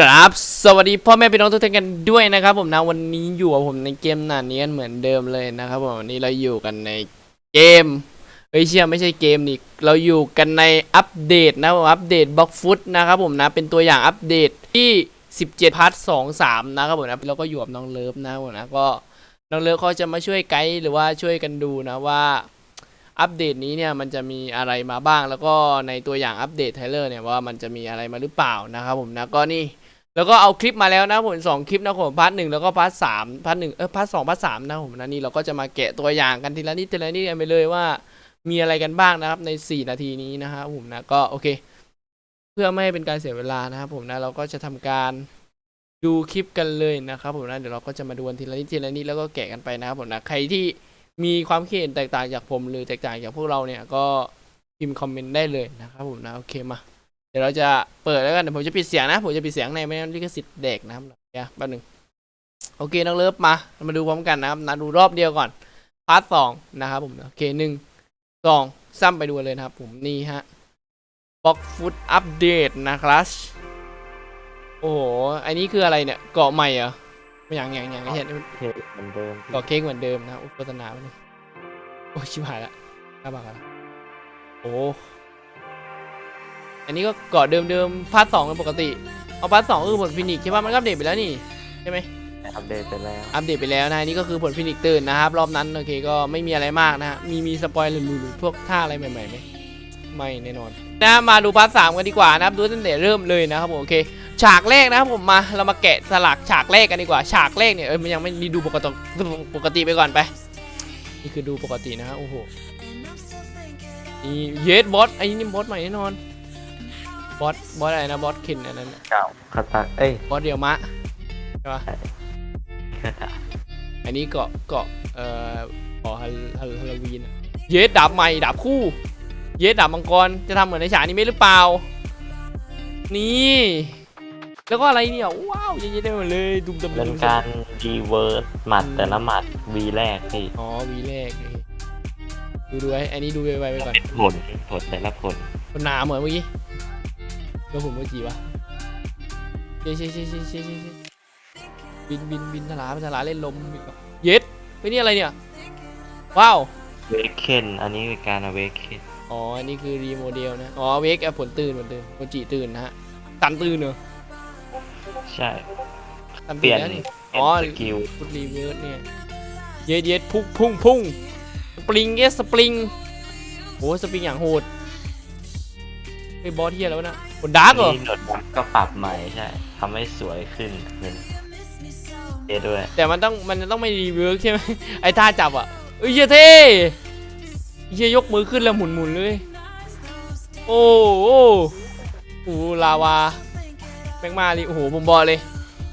ครับ สวัสดีพ่อแม่พี่น้องทุกท่านกันด้วยนะครับ ผมนะวันนี้อยู่กับผมในเกมหนานี้กันเหมือนเดิมเลยนะครับผมวันนี้เราอยู่กันในเกมเฮ้ยเชื่อไม่ใช่เกมนี่เราอยู่กันในอัปเดตนะอัปเดตบล็อกฟุตนะครับผมนะเป็นตัวอย่างอัปเดตที่ 17พาร์ทสองสามนะครับผมนะแล้วก็อยู่กับน้องเลิฟนะครับผมนะก็น้องเลิฟเขาจะมาช่วยไกด์หรือว่าช่วยกันดูนะว่าอัปเดตนี้เนี่ยมันจะมีอะไรมาบ้างแล้วก็ในตัวอย่างอัปเดตไทเลอร์เนี่ยว่ามันจะมีอะไรมาหรือเปล่านะครับผมนะก็นี่ แล้วก็เอาคลิปมาแล้วนะผมสองคลิปนะผมพาร์ทหนึ่งแล้วก็พาร์ทสามพาร์ทหนึ่งเออพาร์ทสองพาร์ทสามนะผมนะนี่เราก็จะมาแกะตัวอย่างกันทีละนิดทีละนิดกันไปเลยว่า มีอะไรกันบ้างนะครับใน 4 นาทีนี้นะครับผมนะก็โอเค เพื่อไม่ให้เป็นการเสียเวลานะครับผมนะเราก็จะทำการดูคลิปกันเลยนะครับผมนะเดี๋ยวเราก็จะมาดูทีละนิดทีละนิดแล้วก็แกะกันไปนะครับผมนะใครที่มีความคิดเห็นแตกต่างจากผมหรือแตกต่างจากพวกเราเนี่ยก็พิมพ์คอมเมนต์ได้เลยนะครับผมนะโอเคมา ดี๋ยวเราจะเปิดแล้วกันเดี๋ยวผมจะปิดเสียงนะ ผมจะปิดเสียงในไม่งั้นลิขสิทธิ์เด็กนะครับเดี๋ยวแป๊บหนึงโอเคน้องเลิฟมาเรามาดูพร้อมกันนะครับนะดูรอบเดียวก่อน พาร์ทสองนะครับผมโอเคหนึ่งสองซ้ำไปดูกันเลยนะครับผมนี่ฮะบ็อกฟุตอัปเดตนะครับโอ้โหอันนี้คืออะไรเนี่ยเกาะใหม่เหรอไม่อย่างอย่างอย่างไม่เห็นเค้กเหมือนเดิมพี่เกาะเค้กเหมือนเดิมนะครับอุ๊ยโฆษณาไปเลยโอ้ยชิบหายละข้าบักละโอ้ อันนี้ก็เกาะเดิมๆพาร์ทสองเป็นปกติเอาพาร์ทสองคือผลฟินิกซ์ใช่ป่ะมันก็อัปเดตไปแล้วนี่ใช่ไหมอัปเดตไปแล้ว อัปเดตไปแล้วนะอันนี่ก็คือผลฟินิกซ์ตื่นนะครับ รอบนั้นโอเคก็ไม่มีอะไรมากนะฮะมีมีสปอยล์หรือๆพวกท่าอะไรใหม่ๆไหมไม่แน่นอนนะมาดูพาร์ทสามกันดีกว่านะครับดูตั้งแต่เริ่มเลยนะครับผมโอเคฉากแรกนะครับผมมาเรามาแกะสลักฉากแรกกันดีกว่า ฉากแรกเนี่ยเอ้ยมันยังไม่นี่ดูปกติปกติไปก่อนไป นี่คือดูปกตินะฮะโอ้โหนี่เยสบอสไอ้นี่บอสใหม่แน่นอน บอสบอสอะไรนะบอสเคนอันนั้นน่ะเก่าคาตาเอ้ยบอสเดียวมะใช่ปะใช่อันนี้เกาะเกาะเอ่อเกาะฮัลฮัลฮาโลวีนอะเยสดาบใหม่ดาบคู่ เยสดาบมังกรจะทำเหมือนในฉากนี้ไหมหรือเปล่า นี่ แล้วก็อะไรเนี่ยว้าวเยอะๆได้หมดเลยดุมดำเป็นดุมการรีเวิร์สหมัดแต่ละหมัดวีแรกพี่อ๋อวีแรกเลยดูดูไว้อันนี้ดูไปไปไปก่อนเป็นผลผลแต่ละผลมันหนาเหมือนเมื่อกี้ แล้วผมเมื่อกี้วะเช่เช่เช่เช่เช่เช่บินบินบินทลาทลาเล่นลมอีกแล้วเย็ดเฮ้ยนี่อะไรเนี่ย ว้าวเวกเคนอันนี้คือการเวกเคนอ๋อ อันนี้คือรีโมเดลนะ อ๋อเวกแอผลตื่นเหมือนเดิมโคจิตื่นนะฮะตันตื่นเนอะใช่ตันเปลี่ยนแล้วนี่เปลี่อ๋ยอนสกิลฟุตรีเวิร์สเนี่ย เย็ดเย็ดพุ่งพุ่งพุ่งสปริงเยสสปริงโอ้สปริงอย่างโหดไอ้ยบอสเฮียแล้วะนะ บนดาร์กเหรอนี่หนวดดำก็ปรับใหม่ใช่ทำให้สวยขึ้นเป็นเท่ด้วย แต่มันต้องมันต้องไม่รีเวิร์กใช่ไหมไอ้ท่าจับอะเอ้ยเฮียเท่เฮียยกมือขึ้นแล้วหมุนหมุนๆเลย โอ้โอ้โอ้ลาวาแม่งมาเลยโอ้โหผมบอกเลย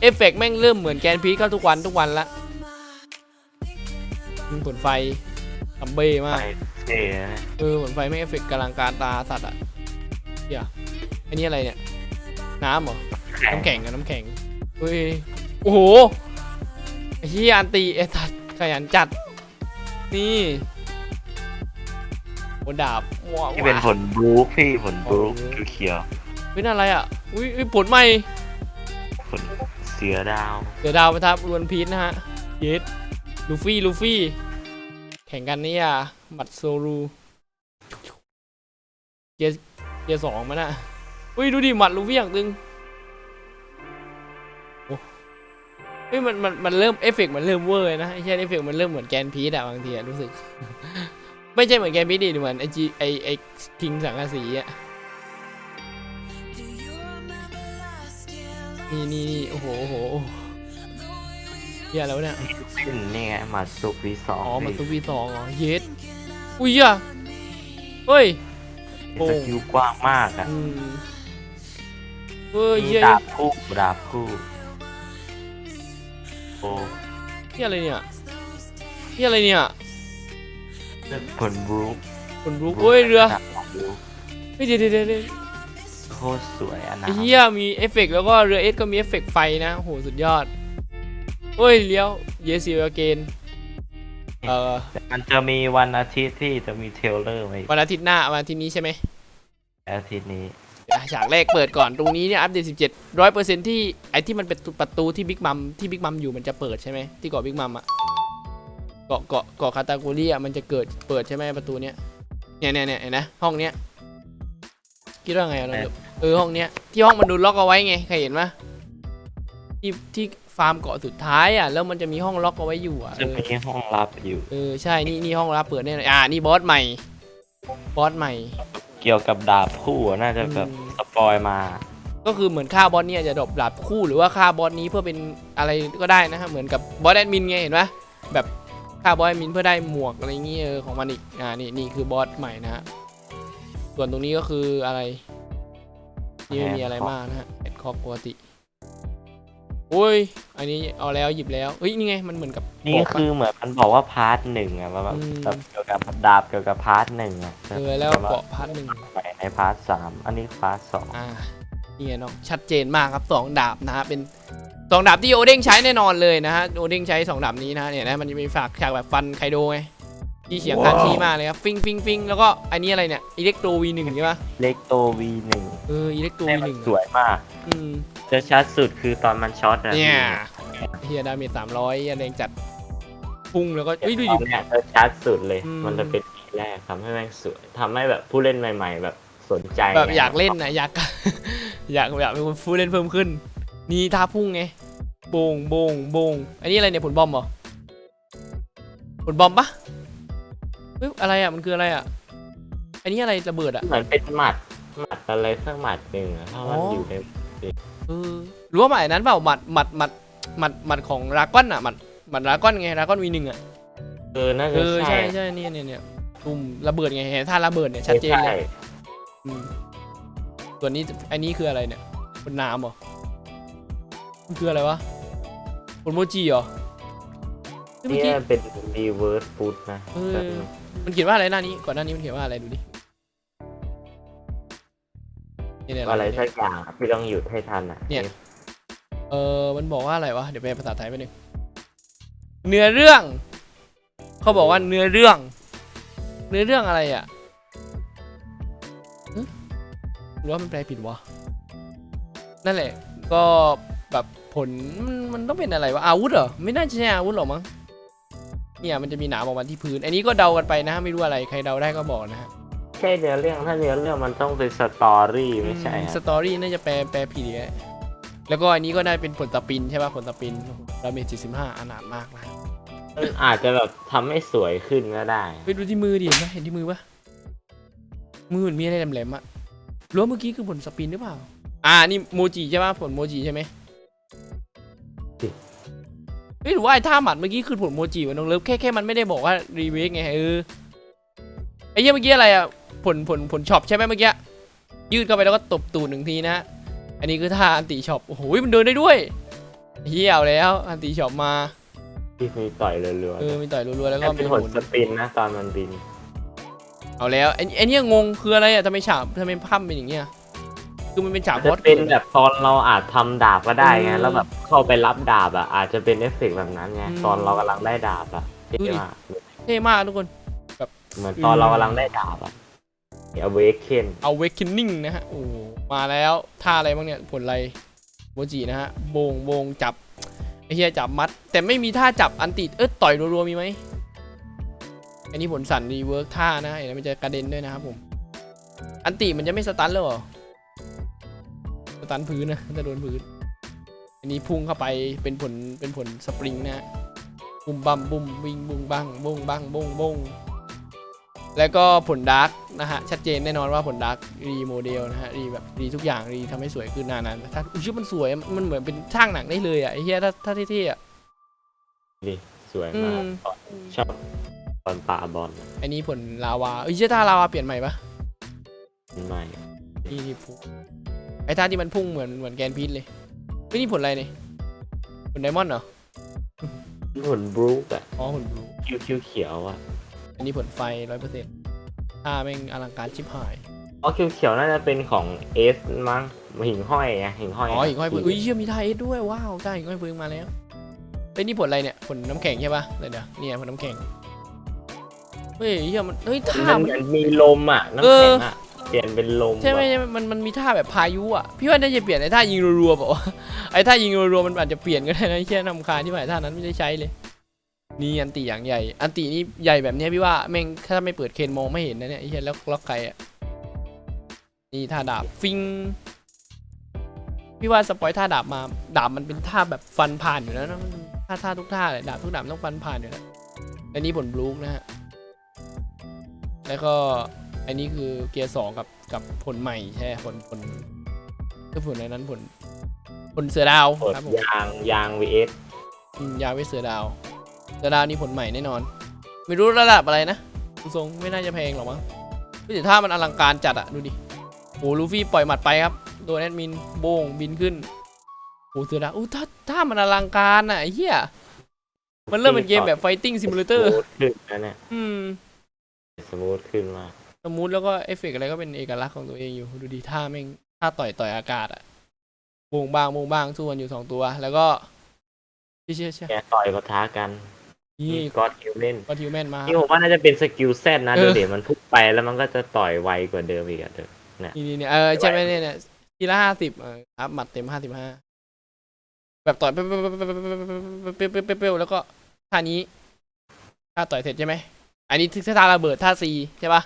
เอฟเฟกต์แม่งเริ่มเหมือนแกนพีคเข้าทุกวันทุกวันละยิงผลไฟทัมเบ้มาก ไปเท่นะ เออผลไฟไม่งเอฟเฟกต์กำลังการตาสัตว์อะเฮีย อันนี้อะไรเนี่ย น้ำเหรอ น้ำแข็งกับน้ำแข็งเฮ้ย โอ้โหไอ้เฮียอันตีไอ้ตัดขยันจัด นี่โอ้ดาบว้าวที่เป็นผลบลูคพี่ผลบลูคอ๋อเขียวเฮ้ยนั่นอะไรอะ อุ้ยอุ้ยผลใหม่ๆผลเสือดาวเดี๋ยวดาวประทับรวนพีชนะฮะ เยสลูฟี่ ลูฟี่ แข่งกันนี่อะบัตโซรู เกียร์เกียร์สองมันอะ อุ้ยดูดิหมัดลูฟี่อย่างตึงโอ้เฮ้ยมันมันมันเริ่มเอฟเฟกต์มันเริ่มเวอร์เลยนะไอ้เช่เอฟเฟกต์มันเริ่มเหมือนแกนพีชอะบางทีอะรู้สึก ไม่ใช่เหมือนแกนพีชดิเหมือนไอจีไอไอคิงสังกะสีอะนี่นี่นี่โอ้โหโอ้โหโอ้โหเฮียแล้วะเนี่ยขึ้นนี่ไงหมัดสุกวีสองอ๋อมันพี่ตัววีสองเหรอเยสอุ้ยอะเฮ้ยโอ้สกิลกว้างมากอะอืม เฮ้ยมีเหี้ยดาบคู่ดาบคู่โอ้เหี้ยอะไรเนี่ยเหี้ยอะไรเนี่ยผลบรูคคนรู้เฮ้ยเรือดาบของบรูคเฮ้ยเดี๋ยวเดี๋ยวเดี๋ยวเดี๋ยวโคตรสวยอันนะไอ้เหี้ยมีเอฟเฟกต์แล้วก็เรือเอสก็มีเอฟเฟกต์ไฟนะโหสุดยอดเฮ้ยเลี้ยวเยสิเอเกนเอ่อมันจะมีวันอาทิตย์ที่จะมีเทรลเลอร์มาอีกวันอาทิตย์หน้าวันอาทิตย์นี้ใช่ไหมอาทิตย์นี้อะ ฉากแรกเปิดก่อนตรงนี้เนี่ยอัปเดต 17 ร้อยเปอร์เซ็นที่ไอที่มันเป็นประตูที่บิ๊กมัมที่บิ๊กมัมอยู่มันจะเปิดใช่ไหมที่เกาะบิ๊กมัมอะเกาะเกาะเกาะคาตาโกรีอะมันจะเกิดเปิดใช่ไหมประตูเนี้ยเนี่ยเนี่ยเนี่ยเห็นนะห้องเนี้ยคิดว่าไงอะน้องเลิฟเออห้องเนี้ยที่ห้องมันโดนล็อกเอาไว้ไงใครเห็นปะที่ที่ฟาร์มเกาะสุดท้ายอะแล้วมันจะมีห้องล็อกเอาไว้อยู่อะจะเออมีห้องลับอยู่เออใช่นี่นี่ห้องรับเปิดแน่เลยอ่านี่บอสใหม่บอสใหม่ เกี่ยวกับดาบคู่อะน่าจะแบบอืม สปอยมา ก็คือเหมือนฆ่าบอสเนี่ยจะดรอปดาบคู่หรือว่าฆ่าบอสนี้เพื่อเป็นอะไรก็ได้นะฮะเหมือนกับบอสแอดมินไงเห็นปะแบบฆ่าบอสแอดมินเพื่อได้หมวกอะไรเงี้ยของมันอีกอ่านี่นี่คือบอสใหม่นะฮะส่วนตรงนี้ก็คืออะไรนี่ไม่มีอะไรมากนะฮะแอดคอกปกติ โอ้ย อันนี้เอาแล้วหยิบแล้วเฮ้ยนี่ไงมันเหมือนกับนี่ปก็กปะคือเหมือนมันบอกว่าพาร์ทหนึ่งอะว่าแบบอืมแบบเกี่ยวกับดาบเกี่ยวกับพาร์ทหนึ่งอะเออแล้วเกาะพาร์ทหนึ่งไปในพาร์ทสามอันนี้พาร์ทสองอ่านี่ไงน้องชัดเจนมากครับสองดาบนะฮะเป็นสองดาบที่โอเด้งใช้แน่นอนเลยนะฮะโอเด้งใช้สองดาบนี้นะฮะเนี่ยนะมันจะมีฝากฉากแบบฟันไคโดไงที่เฉียงคาทีมากเลยครับฟิงฟิงฟิงแล้วก็อันนี้อะไรเนี่ยอิเล็กโตวีหนึ่งใช่ปะเล็กโตวีหนึ่งเอออิเล็กโตแต่วีมัหนนึ่งสวยมากอืม จะชัดสุดคือตอนมันช็อตอะเนี่ยเฮียดาเมจสามร้อยแรงจัดพุ่งแล้วก็เฮ้เอ้ยยดูดูดิดิ เนี่ยจะชัดสุดเลย อืม มันจะเป็นทีแรกทำให้แม่งสวยทำให้แบบผู้เล่นใหม่ ๆ แบบสนใจแบบอยากเล่นนะอยาก อยากอยากเป็นคนฟูลเล่นเพิ่มขึ้น นี่ท่าพุ่งไงโบงโบงโบงอันนี้อะไรเนี่ยผลบอมเหรอผลบอมปะเฮ้ยอะไรอะมันคืออะไรอะ อันนี้อะไรระเบิดอะ เหมือนเป็นหมัดหมัดอะไรสักหมัดหนึ่งอะถ้ามันอ๋ออ อยู่ในเออหรือว่าหมายนั้นเปล่าหมัดหมัดหมัดหมัดหมัดของราก้อนอะหมัดหมัดราก้อนไงราก้อนวีหนึ่งอะเออน่าเอจะอใช่ใช่ใช่เนี่ยเนี่ยเนี่ยตุ่มระเบิดไงเห็นท่าระเบิดเนี่ยชัดเจนเลใช่ยอืมส่วนนี้อันนี้คืออะไรเนี่ยบนน้ำเหรอมันคืออะไรวะผลโมจิเหรอเฮ้ยเมื่อเนี่กี้ยเป็นรีเวิร์สฟุตนะเออแบบมันเขียนว่าอะไรหน้านี้ก่อนหน้านี้มันเขียนว่าอะไรดูดิ นี่เนี่ยอะไรเนี่ยสักอย่างอะพี่ต้องหยุดให้ทันอะเนี่ย เออมันบอกว่าอะไรวะ เดี๋ยวแปลภาษาไทยไปหนึ่งเนื้อเรื่อง เขาบอกว่าเนื้อเรื่อง เนื้อเรื่องอะไรอะหึหรือว่ามันแปลผิดวะ นั่นแหละ ก็แบบผลมันมันต้องเป็นอะไรวะ อาวุธเหรอ ไม่น่าจะใช่อาวุธหรอกมั้ง เนี่ยมันจะมีหนามออกมาที่พื้น อันนี้ก็เดากันไปนะ ไม่รู้อะไร ใครเดาได้ก็บอกนะฮะ ใช่เนื้อเรื่องถ้าเนื้อเรื่องมันต้องเป็นสตอรี่ไม่ใช่สฮะตอรี่น่าจะแปลแปลผิดอีกแล้วแล้วก็อันนี้ก็ได้เป็นผลตะปินใช่ป่ะผลตะปินโอ้โหดาเมจ45อนาถมากนะมันอาจจะแบบทำให้สวยขึ้นก็ได้ ไปดูที่มือดิเห็นไหมเห็นที่มือปะมือเหมือนมีอะไรแหลมๆอะรู้ว่าเมื่อกี้คือผลสปินหรือเปล่า อ่านี่โมจิใช่ปะผลโมจิใช่ไหมไม่รู้ว่าไอ้ท่าหมัดเมื่อกี้คือผลโมจิวะน้องเลิฟแค่แค่มันไม่ได้บอกว่ารีเวกไงเออไอ้เหี้ยเมื่อกี้อะไรอะ ผลผลผลช็อปใช่ไหมเมื่อกี้ยืดเข้าไปแล้วก็ตบตูดหนึ่งทีนะ อันนี้คือท่าอันติช็อปโอ้โหมันเดินได้ด้วยเฮียเอาแล้วอันติช็อปมาที่มีต่อยเรือเออมีต่อยรัวๆแล้วๆก็แต่เป็นมีผหลมุนสปินนะตอนมันบินเอาแล้วไอ้ไอ้เนี่ยงงคืออะไรอะทำไมฉาบทำไมภาพเป็นอย่างเงี้ยคือมันเป็นฉาบบจะอสเป็นแบบตอนเราอาจทำดาบก็ได้ไงอืมแล้วแบบเข้าไปรับดาบอะอาจจะเป็นเอฟเฟกต์แบบนั้นไงอืมตอนเรากำลังได้ดาบอะดูดิเท่มากเท่มากทุกคนเหมือนตอนเรากำลังได้ดาบอะ เอาเวกเคนเอาเวคินนิ่งนะฮะ โอ้ มาแล้วท่าอะไรบ้างเนี่ย ผลอะไรโมจินะฮะโบงโบงจับไอ้เหี้ยจับมัด แต่ไม่มีท่าจับอันติเอ้ยต่อยรัวๆมีไหมอันนี้ผลสั่นรีเวิร์กท่านะเห็นไหมมันจะกระเด็นด้วยนะครับผม อันติมันจะไม่สตันเลยหรอสตันพื้นนะจะโดนพื้น อันนี้พุ่งเข้าไปเป็นผลเป็นผลสปริงนะฮะบุมบัมบุมวิงบุงบังบุงบังบุงบุง แล้วก็ผลดาร์กนะฮะ ชัดเจนแน่นอนว่าผลดาร์กรีโมเดลนะฮะ รีแบบรีทุกอย่างรีทำให้สวยขึ้นนานั้นถ้าอุ้ยมันสวยมันเหมือนเป็นช่างหนังได้เลยอะไอ้เหี้ยถ้าถ้าเท่ๆอะดิสวยอืมากมชอบตอนปาบอลอันนี้ผลลาวาเอ้ยเชี่ยท่าลาวาเปลี่ยนใหม่ปะใหม่นี่นี่พุ่งไอ้ท่าที่มันพุ่งเหมือนเหมือนแกนพีทเลยเฮ้ยนี่ผลอะไรเนี่ยผลไดมอนด์เหรอผลบรูคอะอ๋อผลบลูคิวคิวเขียวอะ อันนี้ผลไฟร้อยเปอร์เซ็นต์ท่าแม่งอลังการชิบหาย อ๋อคิวเขียวน่าจะเป็นของเอสมั้งหิ่งห้อยไงหิ่งห้อยอ๋อหิ่งห้อยเพิ่งอุ้ยเชี่ยมีท่าเอสด้วยว้าวท่าหิ่งห้อยเพิ่งมาแล้วเป็นนี่ผลอะไรเนี่ยผลน้ำแข็งใช่ปะเดี๋ยวเดี๋ยวเนี่ยผลน้ำแข็งเฮ้ยเฮียมันเฮ้ยท่ามันมันเหมือนมีลมอะน้ำเอแข็องอะเปลี่ยนเป็นลมใช่ไหมแบบใช่ไหมมันมันมีท่าแบบพายุอะพี่ว่าน่าจะเปลี่ยนไอ้ท่ายิงรัวๆแบบว่าวะไอ้ท่ายิงรัวๆมันอาจจะเปลี่ยนก็ได้นะไอ้เชี่ยนำคาญที่หมายท่านั้นไม่ได้ใช้เลย นี่อันติอย่างใหญ่ อันตินี่ใหญ่แบบเนี้ยพี่ว่าแม่งถ้าไม่เปิดเคนมองไม่เห็นนะเนี่ยไอ้เชี่ยแล้วล็อกใครอะนี่ท่าดาบฟิงพี่ว่าสปอยท่าดาบมาดาบมันเป็นท่าแบบฟันผ่านอยู่แล้วนะมันท่าท่าทุกท่าเลยดาบทุกดาบต้องฟันผ่านอยู่แล้วอันนี้ผลบลูกนะฮะแล้วก็อันนี้คือเกียร์สองกับกับผลใหม่ใช่ไหมผลผลคือผลในนั้นผลผลเสือดาวเปิดครับผมยางยาง vs อืมยาวไว้เสือดาว เสือดาวนี่ผลใหม่แน่นอน ไม่รู้ระดับอะไรนะดูทรงไม่น่าจะแพงหรอกมั้งแต่ถ้ามันอลังการจัดอะดูดิโอ้ลูฟี่ปล่อยหมัดไปครับโดนแอดมินโบงบินขึ้นโอ้เสือดาวอู้ถ้าถ้ามันอลังการอะไอ้เหี้ยมันเริ่มเป็นเกมแบบ fighting simulator สมูทขึ้นนะเนี่ยอืมสมูทขึ้นมากสมูทแล้วก็เอฟเฟกต์อะไรก็เป็นเอกลักษณ์ของตัวเองอยู่ดูดีท่าแม่งท่าต่อยต่อยอากาศอะโบงบางโบงบางสู้กันอยู่สองตัว แล้วก็เชี่ยเชี่ยเชี่ยแกต่อยปะทะกัน นี่ก็อดฮิวเล่นก็ทิวแมนมานี่ผมว่าน่าจะเป็นสกิลแซดนะเออเดี๋ยวเดี๋ยวมันพุ่งไปแล้วมันก็จะต่อยไวกว่าเดิมอีกอะเดิมนี่นี่นี่เออใช่ไหมเนี่ยเนี่ยทีละห้าสิบเอออัพหมัดเต็มห้าสิบห้าแบบต่อยเป๊ะเป๊ะเป๊ะเป๊ะเป๊ะเป๊ะแล้วก็ท่านี้ท่าต่อยเสร็จใช่ไหมอันนี้คือท่าระเบิดท่าซีใช่ปะ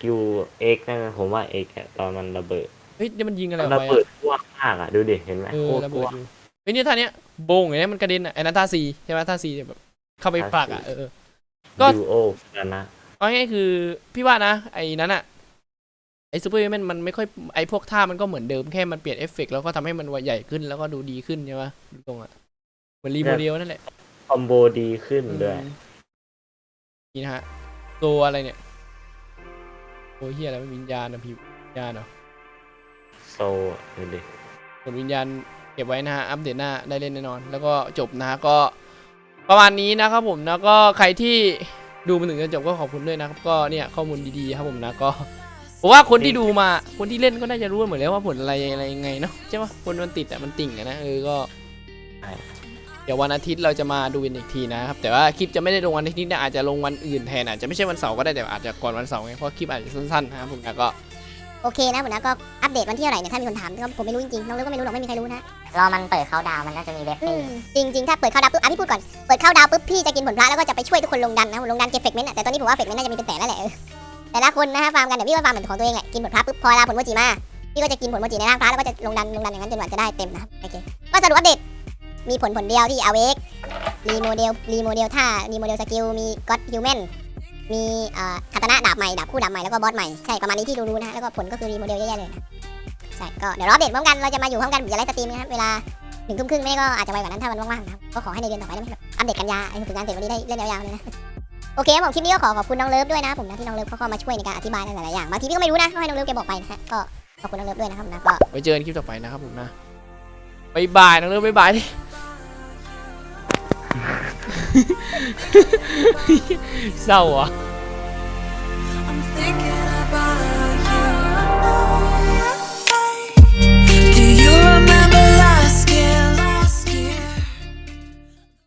คิวเอ็กนั่นนะผมว่าเอ็กตอนมันระเบิดเฮ้ยนี่มันยิงอะไรมัอนอกระไปเบิอะดกว้างมากอะดูดิเห็นไหมเอโคอตรระกเบิดว้างอยู่เฮ้ยนี่ท่าเนี้ยโบงอย่างเนี้ยมันกระเด็นอะไอ้นั้นท่าซีใช่ไหมท่าซีแบบ เข้าไปผลักอะเออ ก็ ดูโอกันนะเอาง่ายๆคือพี่ว่านะไอ้นั้นอะไอ้ซูเปอร์แมนมันไม่ค่อยไอ้พวกท่ามันก็เหมือนเดิมแค่มันเปลี่ยนเอฟเฟกต์แล้วก็ทำให้มันใหญ่ขึ้นแล้วก็ดูดีขึ้นใช่ไหมดูตรงอะเหมือนรีโมเดลนั่นแหละคอมโบดีขึ้นด้วยอืมนี่นะฮะตัวอะไรเนี่ยตัวเฮียอะไรวะวิญญาณนะพี่วิญญาณเหรอโซดูดิส่วนวิญญาณเก็บไว้นะฮะอัปเดตหน้าได้เล่นแน่นอน แล้วก็จบนะฮะก็ ประมาณนี้นะครับผมแล้วก็ใครที่ดูมาถึงจนจบก็ขอบคุณด้วยนะครับ ก็เนี่ยข้อมูลดีๆครับผมนะก็ผมว่าคนที่ดูมาคนที่เล่นก็น่าจะรู้เหมือนแล้วว่าผลอะไรอะไรยังไงเนาะใช่ปะคนมันติดอะมันติ่งอะนะเออก็เดี๋ยววันอาทิตย์เราจะมาดูกันอีกทีนะครับ แต่ว่าคลิปจะไม่ได้ลงวันอาทิตย์นะอาจจะลงวันอื่นแทนอาจจะไม่ใช่วันเสาร์ก็ได้แต่อาจจะก่อนวันเสาร์ไงเพราะคลิปอาจจะสั้นๆนะครับผมนะก็ โอเคนะผมนะก็อัปเดตวันที่เท่าไหร่เนี่ยถ้ามีคนถามก็ผมไม่รู้จริงๆน้องเลิกก็ไม่รู้หรอกไม่มีใครรู้นะรอมันเปิดเขาดาวน์มันน่าจะมีเว็บอืให้มจริงๆถ้าเปิดเข้าดาวปุ๊บอะพี่พูดก่อนเปิดเข้าดาวปุ๊บพี่จะกินผลพระแล้วก็จะไปช่วยทุกคนลงดันนะลงดันเก็บเฟกเมนต์อะแต่ตอนนี้ผมว่าเฟกเมนต์น่าจะมีเป็นแสนแล้วแหละเออแต่ละคนนะฮะฟาร์มกันเดี๋ยวพี่ว่าฟาร์มเหมือนของตัวเองแหละกินผลพระปุ๊บพอเวลาผลโมจิมาพี่ก็จะกินผลโมจิในร่างพระแล้วก็จะลงดันลงดันอย่างนั้นจนกว่าจะได้เต็มนะครับโอเคก็สรุปอัปเดตมีผลผลเดียวที่เอาเอ็กรีโมเดลรีโมเดลท่ารีโมเดลสกิลมีก็อดฮิวแมน มีอ่อคาตานะดาบใหม่ดาบคู่ดาบใหม่แล้วก็บอสใหม่ใช่ประมาณนี้ที่รู้ๆนะฮะแล้วก็ผลก็คือรีโมเดลเยอะๆเลยนะใช่ก็เดี๋ยวรออัปเดพร้อมกันเราจะมาอยู่พร้อมกันอย่าไลฟ์สตรีมนะครับเวลาหนึ่งทุ่มครึ่งไม่ก็อาจจะไวกว่านั้นถ้ามันว่างๆนะครับก็ขอให้ในเดือนต่อไปได้ไหมแบบอัปเดตกันยาไอ้ฝึกงานเสร็จวันนี้ได้เล่นยาวๆเลยนะโอเคครับผมคลิปนี้ก็ขอขอบคุณน้องเลิฟด้วยนะผมนะที่น้องเลิฟเขาเข้ามาช่วยในการอธิบายหลายๆอย่างบางทีพี่ก็ไม่รู้นะก็ให้น้องเลิฟแกบอกไปนะฮะก็ขอบคุณน้องเลิฟด้วยนะครับนะก็ไว้เจอกันคลิปต่อไปนะครับผมนะบายบายน้องเลิฟบายบายดิ เศร้าเหรอะ I'm thinking